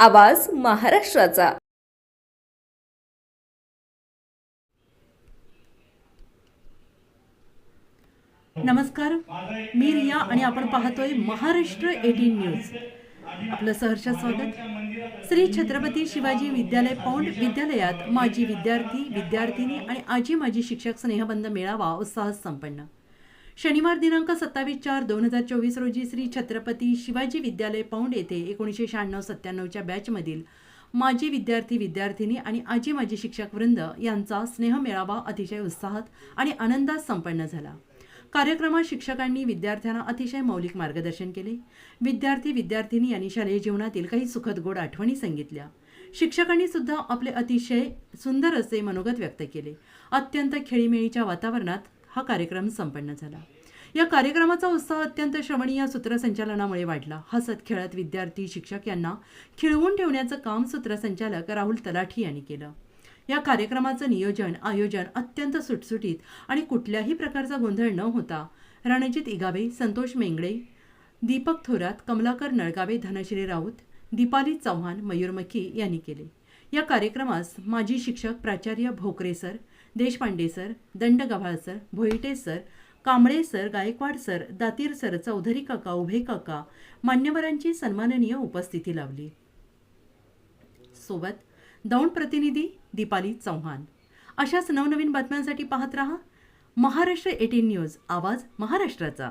आवाज महाराष्ट्राचा. नमस्कार मी रिया आणि आपण पाहतोय महाराष्ट्र एटीन न्यूज. आपलं सहर्ष स्वागत. श्री छत्रपती शिवाजी विद्यालय पौंड विद्यालयात माजी विद्यार्थी विद्यार्थिनी आणि आजी माजी शिक्षक स्नेहबंध मेळावा उत्साहात संपन्न. शनिवार दिनांक सत्तावीस चार दोन हजार चोवीस रोजी श्री छत्रपती शिवाजी विद्यालय पौंड येथे एकोणीसशे शहाण्णव सत्त्याण्णवच्या बॅचमधील माजी विद्यार्थी विद्यार्थिनी आणि आजी माजी शिक्षक वृंद यांचा स्नेहमेळावा अतिशय उत्साहात आणि आनंदात संपन्न झाला. कार्यक्रमात शिक्षकांनी विद्यार्थ्यांना अतिशय मौलिक मार्गदर्शन केले. विद्यार्थी विद्यार्थिनी यांनी शालेय जीवनातील काही सुखद गोड आठवणी सांगितल्या. शिक्षकांनी सुद्धा आपले अतिशय सुंदर असे मनोगत व्यक्त केले. अत्यंत खेळीमेळीच्या वातावरणात हा कार्यक्रम संपन्न झाला. या कार्यक्रमाचा उत्साह अत्यंत श्रवणीय सूत्रसंचालनामुळे वाढला. हसत खेळत विद्यार्थी शिक्षक यांना खिळवून ठेवण्याचं काम सूत्रसंचालक राहुल तलाठी यांनी केलं. या कार्यक्रमाचं नियोजन आयोजन अत्यंत सुटसुटीत आणि कुठल्याही प्रकारचा गोंधळ न होता रणजित इगावे संतोष मेंगडे दीपक थोरात कमलाकर नळगावे धनश्री राऊत दीपाली चव्हाण मयूर मखी यांनी केले. या कार्यक्रमास माजी शिक्षक प्राचार्य Bhokare sir Deshpande sir Dand Gavhal sir Bhoite sir Kamble sir Gaikwad sir Datir sir Chaudhari काका उभे काका मान्यवरांची सन्माननीय उपस्थिती लावली सोबत दौंड प्रतिनिधी दीपाली चौहान. अशाच नवनवीन बातम्यांसाठी पाहत रहा महाराष्ट्र एटीन न्यूज. आवाज महाराष्ट्राचा.